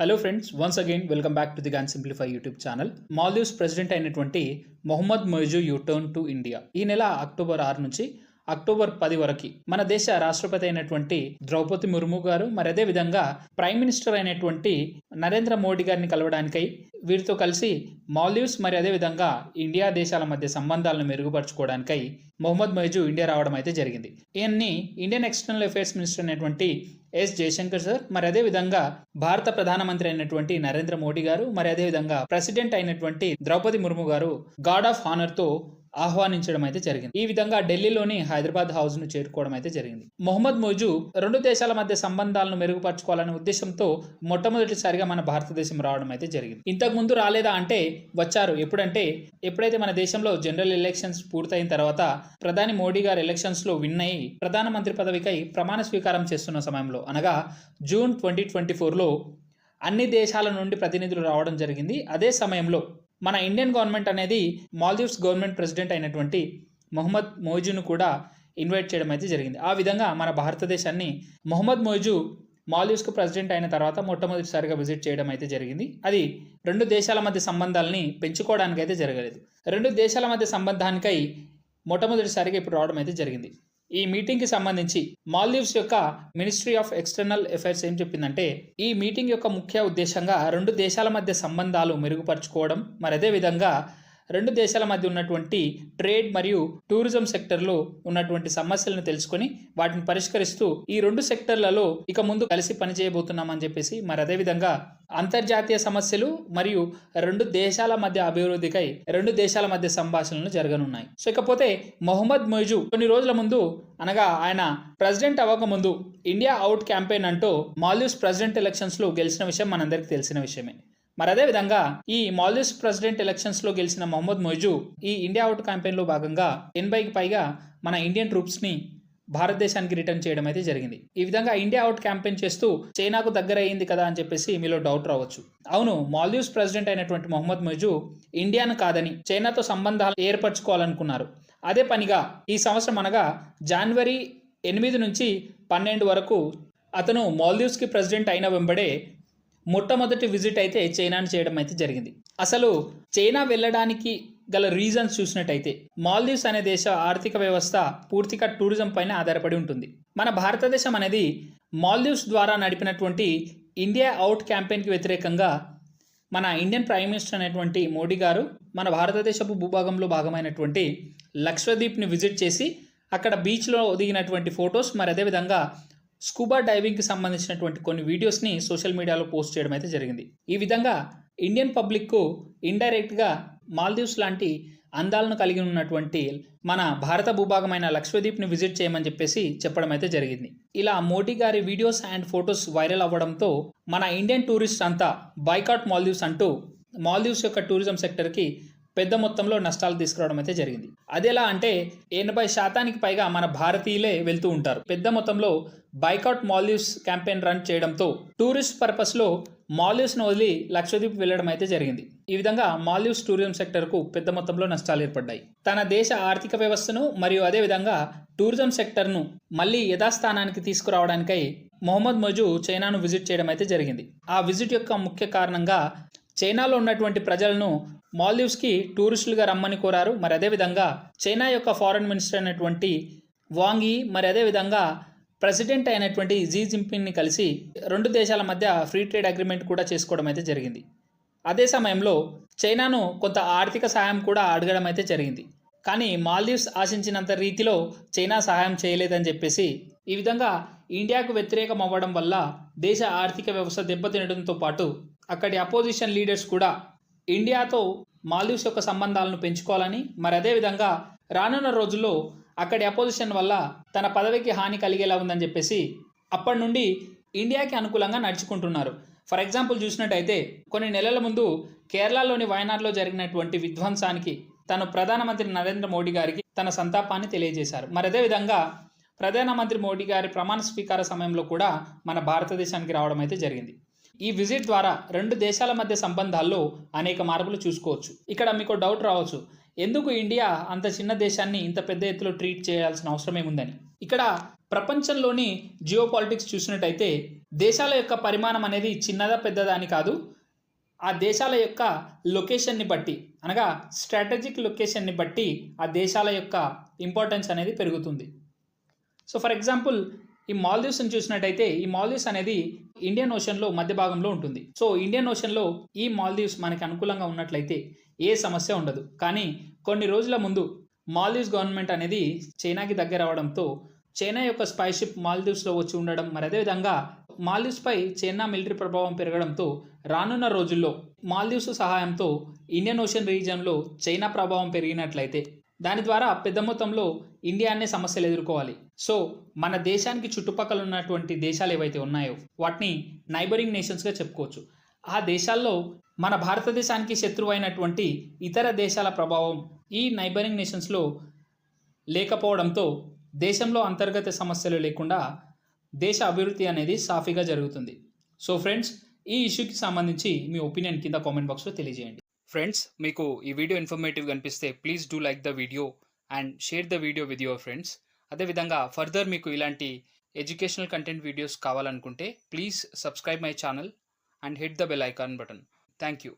Hello friends once again welcome back to the gone simplify YouTube channel Maldives president అయినటువంటి Mohamed Muizzu U turn to India ఈ నెల October ఆరు నుంచి October పది వరకు మన దేశ రాష్ట్రపతి అయినటువంటి ద్రౌపది ముర్ము గారు మరి అదే విధంగా ప్రైమ్ మినిస్టర్ అయినటువంటి నరేంద్ర మోడీ గారిని కలవడానికై వీరితో కలిసి మాల్దీవ్స్ మరి అదే విధంగా ఇండియా దేశాల మధ్య సంబంధాలను మెరుగుపరచుకోవడానికై మొహమ్మద్ మొయిజు ఇండియా రావడం అయితే జరిగింది. ఈయన్ని ఇండియన్ ఎక్స్టర్నల్ అఫైర్స్ మినిస్టర్ అయినటువంటి ఎస్ జయశంకర్ సార్ మరి అదే విధంగా భారత ప్రధానమంత్రి అయినటువంటి నరేంద్ర మోడీ గారు మరి అదే విధంగా ప్రెసిడెంట్ అయినటువంటి ద్రౌపది ముర్ము గారు గార్డ్ ఆఫ్ హానర్తో ఆహ్వానించడం అయితే జరిగింది. ఈ విధంగా ఢిల్లీలోని హైదరాబాద్ హౌస్ను చేరుకోవడం అయితే జరిగింది. మొహమ్మద్ మోజు రెండు దేశాల మధ్య సంబంధాలను మెరుగుపరచుకోవాలనే ఉద్దేశంతో మొట్టమొదటిసారిగా మన భారతదేశం రావడం అయితే జరిగింది. ఇంతకు ముందు రాలేదా అంటే వచ్చారు. ఎప్పుడంటే ఎప్పుడైతే మన దేశంలో జనరల్ ఎలక్షన్స్ పూర్తయిన తర్వాత ప్రధాని మోడీ గారు ఎలక్షన్స్లో విన్ అయి ప్రధానమంత్రి పదవికై ప్రమాణ స్వీకారం చేస్తున్న సమయంలో అనగా జూన్ ట్వంటీ ట్వంటీ ఫోర్లో అన్ని దేశాల నుండి ప్రతినిధులు రావడం జరిగింది. అదే సమయంలో మన ఇండియన్ గవర్నమెంట్ అనేది మాల్దీవ్స్ గవర్నమెంట్ ప్రెసిడెంట్ అయినటువంటి మొహమ్మద్ మోయిజును కూడా ఇన్వైట్ చేయడం అయితే జరిగింది. ఆ విధంగా మన భారతదేశాన్ని మొహమ్మద్ మోయిజు మాల్దీవ్స్కు ప్రెసిడెంట్ అయిన తర్వాత మొట్టమొదటిసారిగా విజిట్ చేయడం అయితే జరిగింది. అది రెండు దేశాల మధ్య సంబంధాలని పెంచుకోవడానికి అయితే జరగలేదు. రెండు దేశాల మధ్య సంబంధానికై మొట్టమొదటిసారిగా ఇప్పుడు రావడం అయితే జరిగింది. ఈ మీటింగ్కి సంబంధించి మాల్దీవ్స్ యొక్క మినిస్ట్రీ ఆఫ్ ఎక్స్టర్నల్ అఫైర్స్ ఏం చెప్పిందంటే ఈ మీటింగ్ యొక్క ముఖ్య ఉద్దేశంగా రెండు దేశాల మధ్య సంబంధాలు మెరుగుపరచుకోవడం మరి అదే విధంగా రెండు దేశాల మధ్య ఉన్నటువంటి ట్రేడ్ మరియు టూరిజం సెక్టర్లో ఉన్నటువంటి సమస్యలను తెలుసుకొని వాటిని పరిష్కరిస్తూ ఈ రెండు సెక్టర్లలో ఇక ముందు కలిసి పనిచేయబోతున్నామని చెప్పేసి మరి అదేవిధంగా అంతర్జాతీయ సమస్యలు మరియు రెండు దేశాల మధ్య అభివృద్ధికై రెండు దేశాల మధ్య సంభాషణలు జరగనున్నాయి. సో ఇకపోతే మొహమ్మద్ మొయిజు కొన్ని రోజుల ముందు అనగా ఆయన ప్రెసిడెంట్ అవ్వక ముందు ఇండియా అవుట్ క్యాంపెయిన్ అంటూ మాల్దీవ్స్ ప్రెసిడెంట్ ఎలక్షన్స్లో గెలిచిన విషయం మనందరికీ తెలిసిన విషయమే. మరి అదే విధంగా ఈ మాల్దీవ్స్ ప్రెసిడెంట్ ఎలక్షన్స్లో గెలిచిన మొహమ్మద్ మొయిజు ఈ ఇండియా అవుట్ క్యాంపెయిన్లో భాగంగా ఎనభైకి పైగా మన ఇండియన్ ట్రూప్స్ని భారతదేశానికి రిటర్న్ చేయడం అయితే జరిగింది. ఈ విధంగా ఇండియా అవుట్ క్యాంపెయిన్ చేస్తూ చైనాకు దగ్గర అయింది కదా అని చెప్పేసి మీలో డౌట్ రావచ్చు. అవును మాల్దీవ్స్ ప్రెసిడెంట్ అయినటువంటి మొహమ్మద్ మొయిజు ఇండియాను కాదని చైనాతో సంబంధాలు ఏర్పరచుకోవాలనుకున్నారు. అదే పనిగా ఈ సంవత్సరం అనగా జనవరి ఎనిమిది నుంచి పన్నెండు వరకు అతను మాల్దీవ్స్కి ప్రెసిడెంట్ అయిన వెంబడే మొట్టమొదటి విజిట్ అయితే చైనాను చేయడం అయితే జరిగింది. అసలు చైనా వెళ్ళడానికి గల రీజన్స్ చూసినట్టయితే మాల్దీవ్స్ అనే దేశ ఆర్థిక వ్యవస్థ పూర్తిగా టూరిజం పైన ఆధారపడి ఉంటుంది. మన భారతదేశం అనేది మాల్దీవ్స్ ద్వారా నడిపినటువంటి ఇండియా అవుట్ క్యాంపెయిన్కి వ్యతిరేకంగా మన ఇండియన్ ప్రైమ్ మినిస్టర్ అనేటువంటి మోడీ గారు మన భారతదేశపు భూభాగంలో భాగమైనటువంటి లక్షద్వీప్ని విజిట్ చేసి అక్కడ బీచ్లో దిగినటువంటి ఫొటోస్ మరి అదేవిధంగా స్కూబా డైవింగ్కి సంబంధించినటువంటి కొన్ని వీడియోస్ని సోషల్ మీడియాలో పోస్ట్ చేయడం అయితే జరిగింది. ఈ విధంగా ఇండియన్ పబ్లిక్కు ఇండైరెక్ట్గా మాల్దీవ్స్ లాంటి అందాలను కలిగి ఉన్నటువంటి మన భారత భూభాగమైన లక్షద్వీప్ని విజిట్ చేయమని చెప్పేసి చెప్పడం అయితే జరిగింది. ఇలా మోడీ గారి వీడియోస్ అండ్ ఫొటోస్ వైరల్ అవ్వడంతో మన ఇండియన్ టూరిస్ట్ అంతా బైకాట్ మాల్దీవ్స్ అంటూ మాల్దీవ్స్ యొక్క టూరిజం సెక్టర్కి పెద్ద మొత్తంలో నష్టాలు తీసుకురావడం అయితే జరిగింది. అదేలా అంటే ఎనభై శాతానికి పైగా మన భారతీయులే వెళ్తూ ఉంటారు. పెద్ద మొత్తంలో బైకాట్ మాల్దీవ్స్ క్యాంపెయిన్ రన్ చేయడంతో టూరిస్ట్ పర్పస్లో మాల్దీవ్స్ను వదిలి లక్షద్వీప్ వెళ్ళడం అయితే జరిగింది. ఈ విధంగా మాల్దీవ్స్ టూరిజం సెక్టర్కు పెద్ద మొత్తంలో నష్టాలు ఏర్పడ్డాయి. తన దేశ ఆర్థిక వ్యవస్థను మరియు అదేవిధంగా టూరిజం సెక్టర్ను మళ్ళీ యథాస్థానానికి తీసుకురావడానికై మొహమ్మద్ మజు చైనాను విజిట్ చేయడం అయితే జరిగింది. ఆ విజిట్ యొక్క ముఖ్య కారణంగా చైనాలో ఉన్నటువంటి ప్రజలను మాల్దీవ్స్కి టూరిస్టులుగా రమ్మని కోరారు. మరి అదేవిధంగా చైనా యొక్క ఫారెన్ మినిస్టర్ అయినటువంటి వాంగి మరి అదేవిధంగా ప్రెసిడెంట్ అయినటువంటి జీ జింపింగ్ని కలిసి రెండు దేశాల మధ్య ఫ్రీ ట్రేడ్ అగ్రిమెంట్ కూడా చేసుకోవడం అయితే జరిగింది. అదే సమయంలో చైనాను కొంత ఆర్థిక సహాయం కూడా అడగడం అయితే జరిగింది. కానీ మాల్దీవ్స్ ఆశించినంత రీతిలో చైనా సహాయం చేయలేదని చెప్పేసి ఈ విధంగా ఇండియాకు వ్యతిరేకం అవ్వడం వల్ల దేశ ఆర్థిక వ్యవస్థ దెబ్బతినడంతో పాటు అక్కడి అపోజిషన్ లీడర్స్ కూడా ఇండియాతో మాల్దీవ్స్ యొక్క సంబంధాలను పెంచుకోవాలని మరి అదేవిధంగా రానున్న రోజుల్లో అక్కడి అపోజిషన్ వల్ల తన పదవికి హాని కలిగేలా ఉందని చెప్పేసి అప్పటి నుండి ఇండియాకి అనుకూలంగా నడుచుకుంటున్నారు. ఫర్ ఎగ్జాంపుల్ చూసినట్టయితే కొన్ని నెలల ముందు కేరళలోని వయనాడ్లో జరిగినటువంటి విధ్వంసానికి తను ప్రధానమంత్రి నరేంద్ర మోడీ గారికి తన సంతాపాన్ని తెలియజేశారు. మరి అదేవిధంగా ప్రధానమంత్రి మోడీ గారి ప్రమాణ స్వీకార సమయంలో కూడా మన భారతదేశానికి రావడం అయితే జరిగింది. ఈ విజిట్ ద్వారా రెండు దేశాల మధ్య సంబంధాల్లో అనేక మార్పులు చూసుకోవచ్చు. ఇక్కడ మీకు డౌట్ రావచ్చు. ఎందుకు ఇండియా అంత చిన్న దేశాన్ని ఇంత పెద్ద ఎత్తులో ట్రీట్ చేయాల్సిన అవసరం ఏముందని? ఇక్కడ ప్రపంచంలోని జియో పాలిటిక్స్ చూసినట్టయితే దేశాల యొక్క పరిమాణం అనేది చిన్నదా పెద్దదా అని కాదు ఆ దేశాల యొక్క లొకేషన్ని బట్టి అనగా స్ట్రాటజిక్ లొకేషన్ని బట్టి ఆ దేశాల యొక్క ఇంపార్టెన్స్ అనేది పెరుగుతుంది. సో ఫర్ ఎగ్జాంపుల్ ఈ మాల్దీవ్స్ని చూసినట్టయితే ఈ మాల్దీవ్స్ అనేది ఇండియన్ ఓషన్లో మధ్య భాగంలో ఉంటుంది. సో ఇండియన్ ఓషన్లో ఈ మాల్దీవ్స్ మనకి అనుకూలంగా ఉన్నట్లయితే ఏ సమస్య ఉండదు. కానీ కొన్ని రోజుల ముందు మాల్దీవ్స్ గవర్నమెంట్ అనేది చైనాకి దగ్గర అవడంతో చైనా యొక్క స్పైషిప్ మాల్దీవ్స్లో వచ్చి ఉండడం మరి అదేవిధంగా మాల్దీవ్స్పై చైనా మిలిటరీ ప్రభావం పెరగడంతో రానున్న రోజుల్లో మాల్దీవ్స్ సహాయంతో ఇండియన్ ఓషన్ రీజియన్లో చైనా ప్రభావం పెరిగినట్లయితే దాని ద్వారా పెద్ద మొత్తంలో ఇండియా అనే సమస్యలు ఎదుర్కోవాలి. సో మన దేశానికి చుట్టుపక్కల ఉన్నటువంటి దేశాలు ఏవైతే ఉన్నాయో వాటిని నైబరింగ్ నేషన్స్గా చెప్పుకోవచ్చు. ఆ దేశాల్లో మన భారతదేశానికి శత్రువు అయినటువంటి ఇతర దేశాల ప్రభావం ఈ నైబరింగ్ నేషన్స్లో లేకపోవడంతో దేశంలో అంతర్గత సమస్యలు లేకుండా దేశ అభివృద్ధి అనేది సాఫీగా జరుగుతుంది. సో ఫ్రెండ్స్ ఈ ఇష్యూకి సంబంధించి మీ ఒపీనియన్ కింద కామెంట్ బాక్స్లో తెలియజేయండి. ఫ్రెండ్స్ మీకు ఈ వీడియో ఇన్ఫర్మేటివ్ అనిపిస్తే please do like the video and share the video with your friends అదేవిధంగా ఫర్దర్ మీకు ఇలాంటి ఎడ్యుకేషనల్ కంటెంట్ వీడియోస్ కావాలనుకుంటే please subscribe my channel and hit the bell icon button thank you